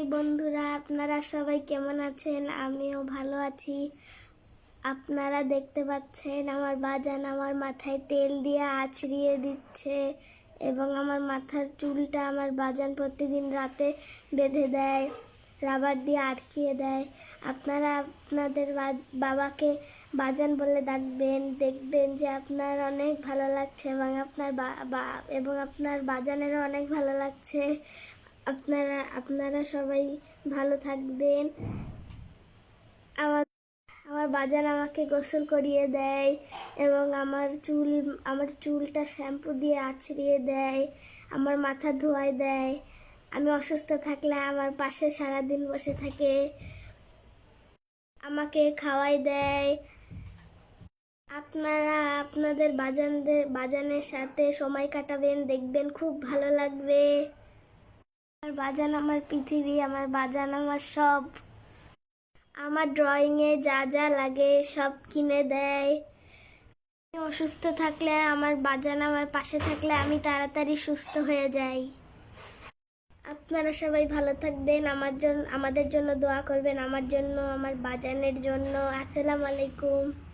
High বন্ধুরা, আপনারা সবাই কেমন আছেন? আমিও ভালো আছি। আপনারা দেখতে পাচ্ছেন, আমার বাজান আমার মাথায় তেল দিয়ে আছড়িয়ে দিচ্ছে এবং আমার মাথার চুলটা আমার বাজান প্রতিদিন রাতে বেঁধে দেয়, রাবার দিয়ে আটকিয়ে দেয়। আপনারা আপনাদের বাবাকে বাজান বলে ডাকবেন, দেখবেন যে আপনার অনেক ভালো লাগছে এবং আপনার এবং আপনার বাজানেরও অনেক ভালো লাগছে। আপনারা আপনারা সবাই ভালো থাকবেন। আমার আমার বাজান আমাকে গোসল করিয়ে দেয় এবং আমার চুল, আমার চুলটা শ্যাম্পু দিয়ে আছড়িয়ে দেয়, আমার মাথা ধোয়ায় দেয়। আমি অসুস্থ থাকলে আমার পাশে সারাদিন বসে থাকে। আমাকে খাওয়াই দেয়। আপনারা, আপনাদের বাজানদের, বাজানের সাথে সময় কাটাবেন, দেখবেন খুব ভালো লাগবে। আমার বাজান, আমার পৃথিবী, আমার বাজান, আমার সব। আমার ড্রয়িংয়ে যা যা লাগে সব কিনে দেয়। অসুস্থ থাকলে, আমার বাজান আমার পাশে থাকলে আমি তাড়াতাড়ি সুস্থ হয়ে যাই। আপনারা সবাই ভালো থাকবেন, আমার জন্য আমাদের জন্য দোয়া করবেন, আমার জন্য, আমার বাজানের জন্য। আসসালামু আলাইকুম।